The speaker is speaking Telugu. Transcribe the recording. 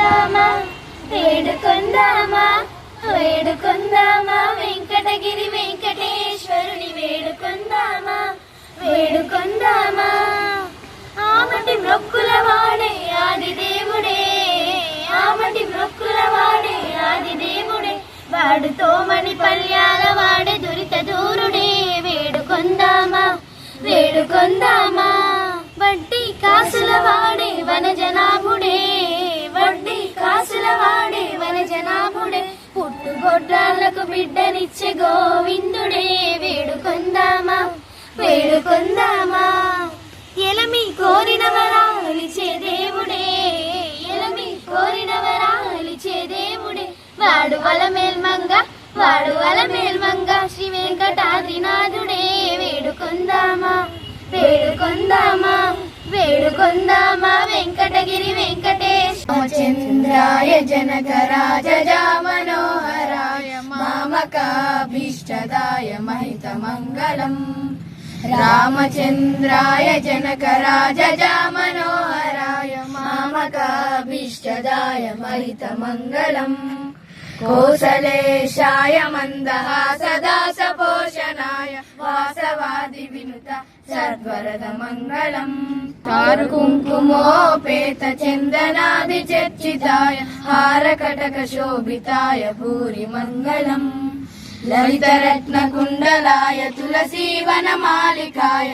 వేడుకుందామా? వేడుకుందామా? వేడుకుందామా? వెంకటగిరి వెంకటేశ్వరుని వేడుకుందామా? వేడుకుందామా? ఆమటి మొక్కుల వాడే ఆది దేవుడే ఆమటి మొక్కుల వాడే ఆది దేవుడే వాడుతో మణి పల్యాల వాడే దురిత దూరుడే. వేడుకొందామా? వేడుకొందామా? గొడ్రాలకు బిడ్డనిచ్చే గోవిందుడే వేడుకొందామా? వేడుకొందామా? ఎలమి కోరిన వరాలిచే దేవుడే ఎలమి కోరిన వరాలిచే దేవుడే? వాడు అలమేల్మంగ వాడు అలమేల్మంగ శ్రీ వెంకటాద్రినాథుడే వేడుకొందామా? వేడుకొందామా? వేడుకొందామా? వెంకటగిరి వెంకటేశ్ రామచంద్రాయ జనకరాజ జామనో మామకాభీష్టదాయ మహితమంగళం రామచంద్రాయ జనకరాజ మనోహరాయ మామకాభీష్టదాయ మహితమంగళం కోసలేశాయ మందహాసదా సద్వరదమంగళం. సద్వరద తారు కుంకుమోపేత చందనాది చర్చితాయ హారకటక శోభితాయ భూరి మంగళం లలితరత్న కుండలాయ తులసీవన మాలికాయ